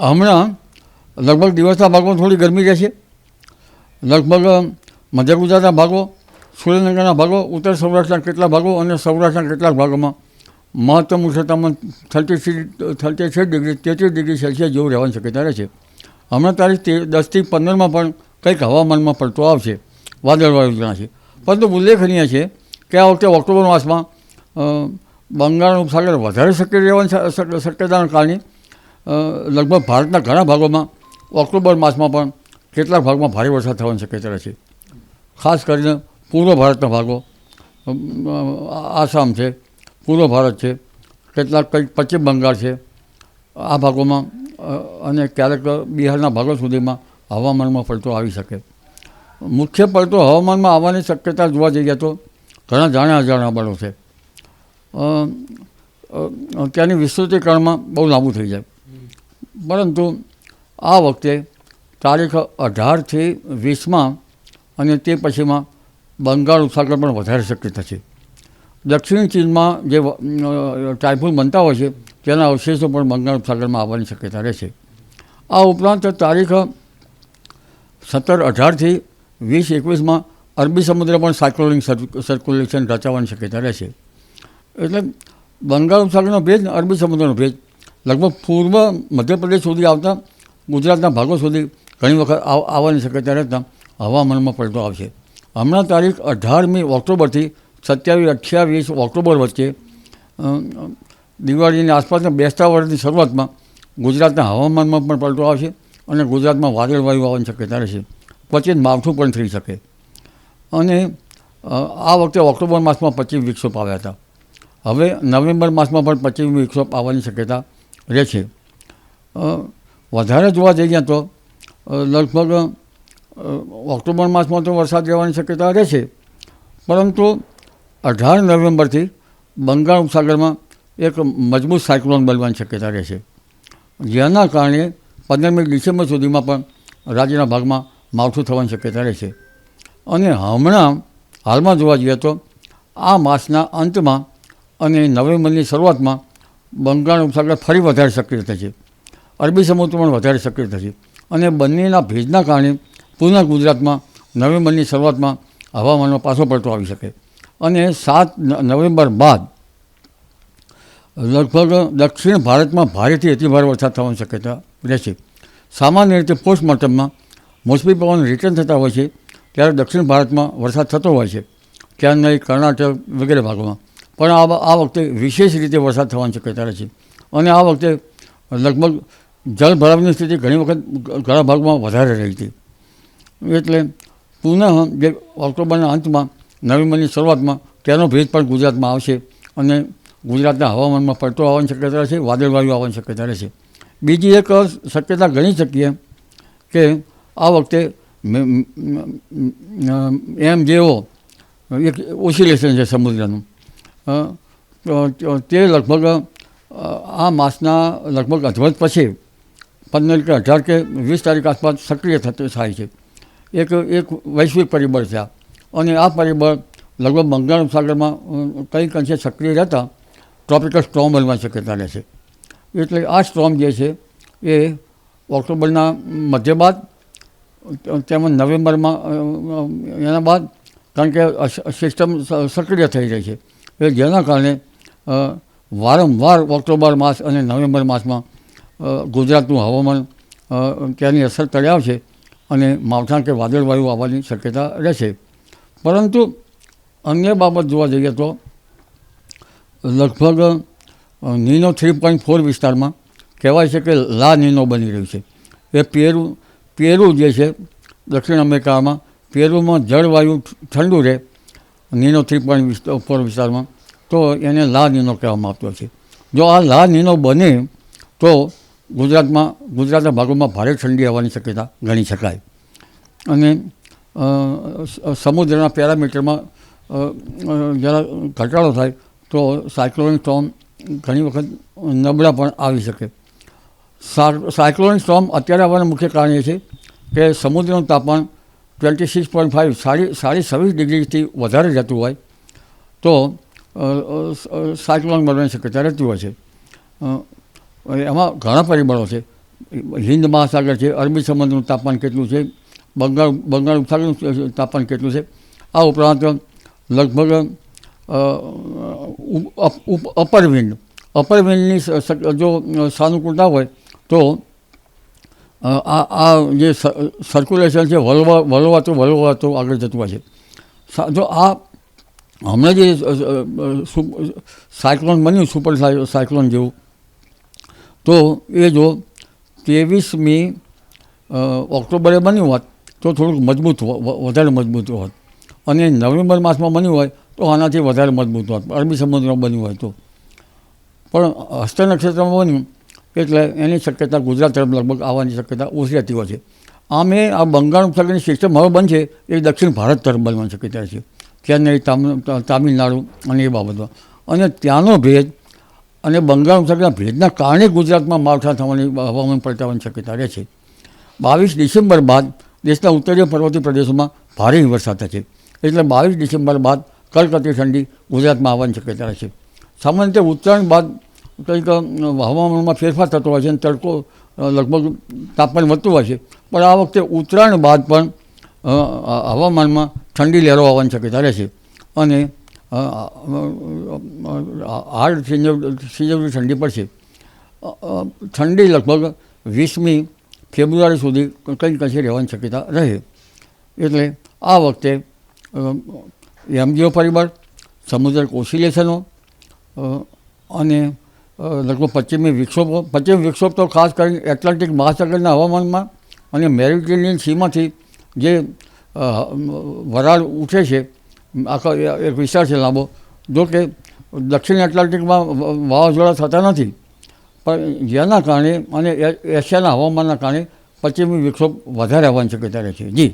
હમણાં લગભગ દિવસના ભાગમાં થોડી ગરમી રહેશે. લગભગ મધ્ય ગુજરાતના ભાગો, સુરેન્દ્રનગરના ભાગો, ઉત્તર સૌરાષ્ટ્રના કેટલાક ભાગો અને સૌરાષ્ટ્રના કેટલાક ભાગોમાં મહત્તમ ઉષ્ણતામાન થર્ટી થ્રી, થર્ટી છ ડિગ્રી, તેત્રીસ ડિગ્રી સેલ્સિયસ જેવું રહેવાની શક્યતા રહે છે. હમણાં તારીખ દસથી પંદરમાં પણ કંઈક હવામાનમાં પડતો આવશે. વાદળવાળું જણાશે પરંતુ ઉલ્લેખનીય છે કે આ વખતે ઓક્ટોબર માસમાં બંગાળનો ઉપસાગર વધારે સક્રિય રહેવાની શક્યતાના કારણે લગભગ ભારતના ઘણા ભાગોમાં, ઓક્ટોબર માસમાં પણ કેટલાક ભાગમાં ભારે વરસાદ થવાની શક્યતા છે. ખાસ કરીને પૂર્વ ભારતના ભાગો આસામ છે, પૂર્વ ભારત છે, કેટલાક કંઈક પશ્ચિમ બંગાળ છે, આ ભાગોમાં અને ક્યારેક બિહારના ભાગો સુધીમાં હવામાનમાં પલટો આવી શકે. મુખ્ય પલટો હવામાનમાં આવવાની શક્યતા જોવા જઈએ તો ઘણા જાણ્યા અજાણ્યા બળો છે. ત્યાંની વિસ્તૃતિકરણમાં બહુ લાંબુ થઈ જાય. પરંતુ આ વખતે તારીખ અઢારથી વીસમાં અને તે પછીમાં બંગાળ ઉપસાગર પણ વધારે શક્યતા છે દક્ષિણ ચીનમાં જે ટાઇફૂન બનતા હોય છે, તેના અવશેષો પણ બંગાળ ઉપસાગરમાં આવવાની શક્યતા રહે છે. આ ઉપરાંત તારીખ સત્તર અઢારથી વીસ એકવીસમાં અરબી સમુદ્ર પણ સાયક્લોનિક સર્ક્યુલેશન રચાવાની શક્યતા રહેશે એટલે બંગાળ ઉપસાગરનો ભેજ અરબી સમુદ્રનો ભેજ લગભગ પૂર્વ મધ્યપ્રદેશ સુધી આવતા ગુજરાતના ભાગો સુધી ઘણી વખત આવ- આવવાની શક્યતા રહેતા હવામાનમાં પલટો આવશે. હમણાં તારીખ અઢારમી ઓક્ટોબરથી સત્યાવીસ, અઠ્યાવીસ ઓક્ટોબર વચ્ચે દિવાળીની આસપાસના બેસતા વર્ષની શરૂઆતમાં ગુજરાતના હવામાનમાં પણ પલટો આવશે અને ગુજરાતમાં વાદળવાયુ આવવાની શક્યતા રહેશે. પછી માવઠું પણ થઈ શકે. અને આ વખતે ઓક્ટોબર માસમાં પચીસ વિક્ષોપ આવ્યા હતા. હવે નવેમ્બર માસમાં પણ પચીસ વિક્ષોપ આવવાની શક્યતા રહે છે. વધારે જોવા જઈએ તો લગભગ ઓક્ટોબર માસમાં તો વરસાદ રહેવાની શક્યતા રહે છે. પરંતુ અઢાર નવેમ્બરથી બંગાળ ઉપસાગરમાં એક મજબૂત સાયક્લોન બનવાની શક્યતા રહે છે. જેના કારણે પંદરમી ડિસેમ્બર સુધીમાં પણ રાજ્યના ભાગમાં માવઠું થવાની શક્યતા રહે છે. અને હમણાં હાલમાં જોવા જઈએ તો આ માસના અંતમાં અને નવેમ્બરની શરૂઆતમાં બંગાળ ઉપસાગર ફરી વધારે સક્રિય થશે. અરબી સમુદ્ર પણ વધારે સક્રિય થશે. અને બંનેના ભેજના કારણે પુનઃ ગુજરાતમાં નવેમ્બરની શરૂઆતમાં હવામાનનો પાછો પડતો આવી શકે. અને સાત નવેમ્બર બાદ લગભગ દક્ષિણ ભારતમાં ભારેથી અતિભારે વરસાદ થવાની શક્યતા રહેશે. સામાન્ય રીતે પોસ્ટમોર્ટમમાં મોસમી પવન રિટર્ન થતા હોય છે, ત્યારે દક્ષિણ ભારતમાં વરસાદ થતો હોય છે. ચેન્નઈ કર્ણાટક વગેરે ભાગોમાં. પણ આ આ વખતે વિશેષ રીતે વરસાદ થવાની શક્યતા રહે છે અને આ વખતે લગભગ જળભરાવની સ્થિતિ ઘણી વખત ઘણા ભાગમાં વધારે રહી હતી. એટલે પુનઃ જે ઓક્ટોબરના અંતમાં નવેમ્બરની શરૂઆતમાં તેનો ભેજ પણ ગુજરાતમાં આવશે અને ગુજરાતના હવામાનમાં પડતો આવવાની શક્યતા રહેશે, વાદળવાયુ આવવાની શક્યતા રહેશે. બીજી એક શક્યતા ગણી શકીએ કે આ વખતે એમ જેઓ એક ઓસિલેશન છે સમુદ્રનું. તો લગભગ આ માસના લગભગ અધવત પછી, પંદર કે અઢાર કે વીસ તારીખ આસપાસ સક્રિય થતું થાય છે. એક એક વૈશ્વિક પરિબળ છે અને આ પરિબળ લગભગ બંગાળ ઉપસાગરમાં કંઈક અંશે સક્રિય રહેતા ટ્રોપિકલ સ્ટ્રોમ બનવા શક્યતા રહેશે એટલે આ સ્ટ્રોમ જે છે, એ ઓક્ટોબરના મધ્ય બાદ તેમજ નવેમ્બરમાં એના બાદ, કારણ કે સિસ્ટમ સક્રિય થઈ રહી છે. એટલે જેના કારણે વારંવાર ઓક્ટોબર માસ અને નવેમ્બર માસમાં ગુજરાતનું હવામાન ત્યાંની અસર તળ્યા છે અને માવઠાં કે વાદળવાયુ આવવાની શક્યતા રહેશે. પરંતુ અન્ય બાબત જોવા જઈએ તો, લગભગ નીનો થ્રી પોઈન્ટ ફોર વિસ્તારમાં કહેવાય છે કે લા નીનો બની રહ્યું છે. એ પેરુ પેરુ જે છે, દક્ષિણ અમેરિકામાં, પેરુમાં જળવાયુ ઠંડુ રહે નીનો થ્રી પોઈન્ટ ફોર વિસ્તારમાં, તો એને લા નીનો કહેવામાં આવતો છે. જો આ લા નીનો બને, તો ગુજરાતમાં, ગુજરાતના ભાગોમાં ભારે ઠંડી આવવાની શક્યતા ગણી શકાય. અને સમુદ્રના પેરામીટરમાં જરા ઘટાડો થાય, તો સાયક્લોનિક સ્ટોમ ઘણી વખત નબળા પણ આવી શકે. સાયક્લોનિક સ્ટોમ અત્યારે આવવાનું મુખ્ય કારણ એ છે કે સમુદ્રનું તાપમાન ટ્વેન્ટી સિક્સ પોઈન્ટ ફાઇવ સાડી સાડી છવ્વીસ ડિગ્રીથી વધારે જતું હોય તો સાયક્લોન બનવાની શક્યતા રહેતી હોય છે. એમાં ઘણા પરિબળો છે. હિન્દ મહાસાગર છે, અરબી સમુદ્રનું તાપમાન કેટલું છે, બંગાળ બંગાળ ઉપસાગરનું તાપમાન કેટલું છે, આ ઉપરાંત લગભગ અપર વિન્ડ, અપર વિન્ડની જો સાનુકૂળતા હોય તો આ આ જે સર્ક્યુલેશન છે વલવા વલવાતું વલવાતું આગળ જતું હોય છે. જો આ હમણાં જે સાયક્લોન બન્યું, સુપર સાય- સાયક્લોન જેવું, તો એ જો ત્રેવીસમી ઓક્ટોબરે બન્યું હોત, તો થોડુંક મજબૂત વધારે મજબૂત હોત. અને નવેમ્બર માસમાં બન્યું હોય, તો આનાથી વધારે મજબૂત હોત. અરબી સમુદ્રમાં બન્યું હોય તો. પણ હસ્ત નક્ષત્રમાં બન્યું એટલે એની શક્યતા ગુજરાત તરફ લગભગ આવવાની શક્યતા ઓછી રહેતી હોય છે. આમે આ બંગાળ ઉપસાગરની સિસ્ટમ હવે બનશે એ દક્ષિણ ભારત તરફ બનવાની શક્યતા છે. ચેન્નઈ તામિલનાડુ અને એ બાબતમાં. અને ત્યાંનો ભેજ અને બંગાળ ઉપસાગરના ભેજના કારણે ગુજરાતમાં માવઠા થવાની હવામાન પલટાવાની શક્યતા રહે છે. બાવીસ ડિસેમ્બર બાદ દેશના ઉત્તરીય પર્વતીય પ્રદેશોમાં ભારે વરસાદ થશે. એટલે બાવીસ ડિસેમ્બર બાદ કલકત્તી ઠંડી ગુજરાતમાં આવવાની શક્યતા રહેશે સામાન્ય રીતે ઉત્તરાયણ બાદ કંઈક હવામાનમાં ફેરફાર થતો હોય છે અને તડકો લગભગ તાપમાન વધતું હોય છે. પણ આ વખતે ઉત્તરાયણ બાદ પણ હવામાનમાં ઠંડી લહેરો આવવાની શક્યતા રહેશે અને અ, અ, અ, હાર્ડ સિઝવરી ઠંડી પડશે. ઠંડી લગભગ વીસમી ફેબ્રુઆરી સુધી કંઈક કશે રહેવાની શક્યતા રહે. એટલે આ વખતે એમજીઓ પરિબળ સમુદ્ર કોશિલેશનો અને લગભગ પશ્ચિમી વિક્ષોપો પશ્ચિમ વિક્ષોભ તો ખાસ કરીને એટલાન્ટિક મહાસાગરના હવામાનમાં અને મેરિટેનિયન સીમાંથી જે વરાળ ઉઠે છે, આખો એક વિસ્તાર છે લાંબો, જો કે દક્ષિણ એટલાન્ટિકમાં વાવાઝોડા થતા નથી, પણ જેના કારણે અને એશિયાના હવામાનના કારણે પશ્ચિમી વિક્ષોભ વધારે આવવાની શક્યતા રહે છે. જી.